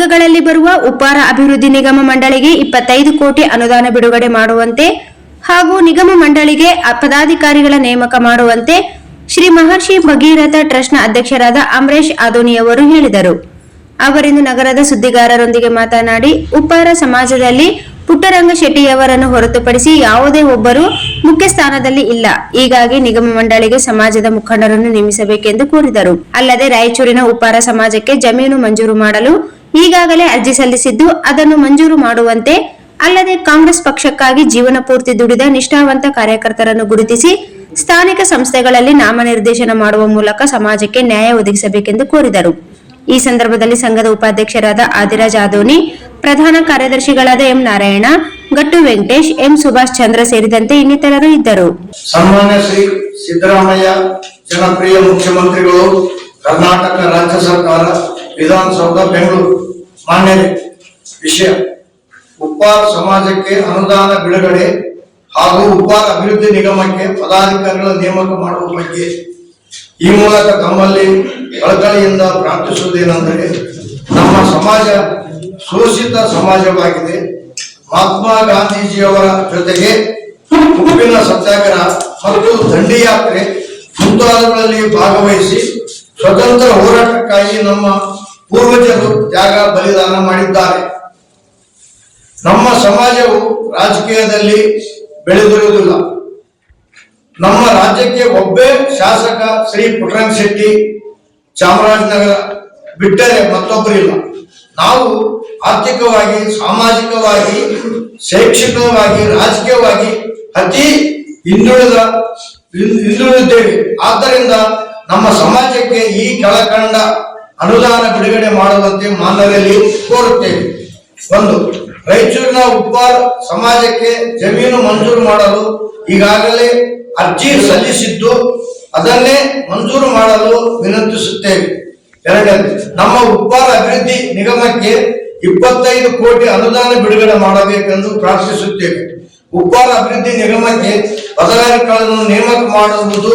ತಿಂಗಳಲ್ಲಿ ಬರುವ ಉಪಾರ ಅಭಿವೃದ್ಧಿ ನಿಗಮ ಮಂಡಳಿಗೆ ಇಪ್ಪತ್ತೈದು ಕೋಟಿ ಅನುದಾನ ಬಿಡುಗಡೆ ಮಾಡುವಂತೆ ಹಾಗೂ ನಿಗಮ ಮಂಡಳಿಗೆ ಪದಾಧಿಕಾರಿಗಳ ನೇಮಕ ಮಾಡುವಂತೆ ಶ್ರೀ ಮಹರ್ಷಿ ಭಗೀರಥ ಟ್ರಸ್ಟ್ನ ಅಧ್ಯಕ್ಷರಾದ ಅಮರೇಶ್ ಆದೋನಿಯವರು ಹೇಳಿದರು. ಅವರಿಂದು ನಗರದ ಸುದ್ದಿಗಾರರೊಂದಿಗೆ ಮಾತನಾಡಿ ಉಪ್ಪಾರ ಸಮಾಜದಲ್ಲಿ ಪುಟ್ಟರಂಗ ಶೆಟ್ಟಿಯವರನ್ನು ಹೊರತುಪಡಿಸಿ ಯಾವುದೇ ಒಬ್ಬರು ಮುಖ್ಯ ಸ್ಥಾನದಲ್ಲಿ ಇಲ್ಲ. ಹೀಗಾಗಿ ನಿಗಮ ಮಂಡಳಿಗೆ ಸಮಾಜದ ಮುಖಂಡರನ್ನು ನೇಮಿಸಬೇಕೆಂದು ಕೋರಿದರು. ಅಲ್ಲದೆ ರಾಯಚೂರಿನ ಉಪ್ಪಾರ ಸಮಾಜಕ್ಕೆ ಜಮೀನು ಮಂಜೂರು ಮಾಡಲು ಈಗಾಗಲೇ ಅರ್ಜಿ ಸಲ್ಲಿಸಿದ್ದು ಅದನ್ನು ಮಂಜೂರು ಮಾಡುವಂತೆ ಅಲ್ಲದೆ ಕಾಂಗ್ರೆಸ್ ಪಕ್ಷಕ್ಕಾಗಿ ಜೀವನ ಪೂರ್ತಿ ದುಡಿದ ನಿಷ್ಠಾವಂತ ಕಾರ್ಯಕರ್ತರನ್ನು ಗುರುತಿಸಿ ಸ್ಥಾನಿಕ ಸಂಸ್ಥೆಗಳಲ್ಲಿ ನಾಮನಿರ್ದೇಶನ ಮಾಡುವ ಮೂಲಕ ಸಮಾಜಕ್ಕೆ ನ್ಯಾಯ ಒದಗಿಸಬೇಕೆಂದು ಕೋರಿದರು. ಈ ಸಂದರ್ಭದಲ್ಲಿ ಸಂಘದ ಉಪಾಧ್ಯಕ್ಷರಾದ ಆದಿರಾಜ್ ಆದೋನಿ, ಪ್ರಧಾನ ಕಾರ್ಯದರ್ಶಿಗಳಾದ ಎಂ ನಾರಾಯಣ, ಗಟ್ಟು ವೆಂಕಟೇಶ್, ಎಂ ಸುಭಾಷ್ ಚಂದ್ರ ಸೇರಿದಂತೆ ಇನ್ನಿತರರು ಇದ್ದರು. ಸನ್ಮಾನ್ಯ ಶ್ರೀ ಸಿದ್ದರಾಮಯ್ಯ, ಜನಪ್ರಿಯ ಮುಖ್ಯಮಂತ್ರಿಗಳು, ಕರ್ನಾಟಕ ರಾಜ್ಯ ಸರ್ಕಾರ, ವಿಧಾನಸೌಧ, ಬೆಂಗಳೂರು. ಮಾನ್ಯರೇ ವಿಷಯ, ಉಪ್ಪಾರ ಸಮಾಜಕ್ಕೆ ಅನುದಾನ ಬಿಡುಗಡೆ ಹಾಗೂ ಉಪ್ಪಾರ ಅಭಿವೃದ್ಧಿ ನಿಗಮಕ್ಕೆ ಪದಾಧಿಕಾರಿಗಳ ನೇಮಕ ಮಾಡುವ ಬಗ್ಗೆ ಈ ಮೂಲಕ ತಮ್ಮಲ್ಲಿ ಕಳಕಳಿಯಿಂದ ಪ್ರಾರ್ಥಿಸುವುದೇನೆಂದರೆ, ನಮ್ಮ ಸಮಾಜ ಶೋಷಿತ ಸಮಾಜವಾಗಿದೆ. ಮಹಾತ್ಮ ಗಾಂಧೀಜಿಯವರ ಜೊತೆಗೆ ಉಪ್ಪಿನ ಸತ್ಯಾಗ್ರಹ ಮತ್ತು ದಂಡಿಯಾತ್ರೆ ಮುಂತಾದಗಳಲ್ಲಿ ಭಾಗವಹಿಸಿ ಸ್ವತಂತ್ರ ಹೋರಾಟಕ್ಕಾಗಿ ನಮ್ಮ ಪೂರ್ವಜರು ತ್ಯಾಗ ಬಲಿದಾನ ಮಾಡಿದ್ದಾರೆ. ನಮ್ಮ ಸಮಾಜವು ರಾಜಕೀಯದಲ್ಲಿ ಬೆಳೆದಿರುವುದಿಲ್ಲ. ನಮ್ಮ ರಾಜ್ಯಕ್ಕೆ ಒಬ್ಬೇ ಶಾಸಕ ಶ್ರೀ ಪುಟ್ಟರಂಗ ಶೆಟ್ಟಿ ಚಾಮರಾಜನಗರ ಬಿಟ್ಟರೆ ಮತ್ತೊಬ್ಬರಿಲ್ಲ ನಾವು ಆರ್ಥಿಕವಾಗಿ, ಸಾಮಾಜಿಕವಾಗಿ, ಶೈಕ್ಷಣಿಕವಾಗಿ, ರಾಜಕೀಯವಾಗಿ ಅತಿ ಹಿಂದುಳಿದ ಹಿಂದುಳಿದ್ದೇವೆ ಆದ್ದರಿಂದ ನಮ್ಮ ಸಮಾಜಕ್ಕೆ ಈ ಕೆಳಕಂಡ ಅನುದಾನ ಬಿಡುಗಡೆ ಮಾಡುವಂತೆ ಮಾನವರಲ್ಲಿ ಕೋರುತ್ತೇವೆ. ಒಂದು, ರಾಯಚೂರಿನ ಉಪ್ಪಾರ್ ಸಮಾಜಕ್ಕೆ ಜಮೀನು ಮಂಜೂರು ಮಾಡಲು ಈಗಾಗಲೇ ಅರ್ಜಿ ಸಲ್ಲಿಸಿದ್ದು ಅದನ್ನೇ ಮಂಜೂರು ಮಾಡಲು ವಿನಂತಿಸುತ್ತೇವೆ. ಎರಡನೇ, ನಮ್ಮ ಉಪ್ಪಾರ ಅಭಿವೃದ್ಧಿ ನಿಗಮಕ್ಕೆ ಇಪ್ಪತ್ತೈದು ಕೋಟಿ ಅನುದಾನ ಬಿಡುಗಡೆ ಮಾಡಬೇಕೆಂದು ಪ್ರಾರ್ಥಿಸುತ್ತೇವೆ. ಉಪ್ಪಾರ ಅಭಿವೃದ್ಧಿ ನಿಗಮಕ್ಕೆ ಪದಾಧಿಕಾರಿಗಳನ್ನು ನೇಮಕ ಮಾಡುವುದು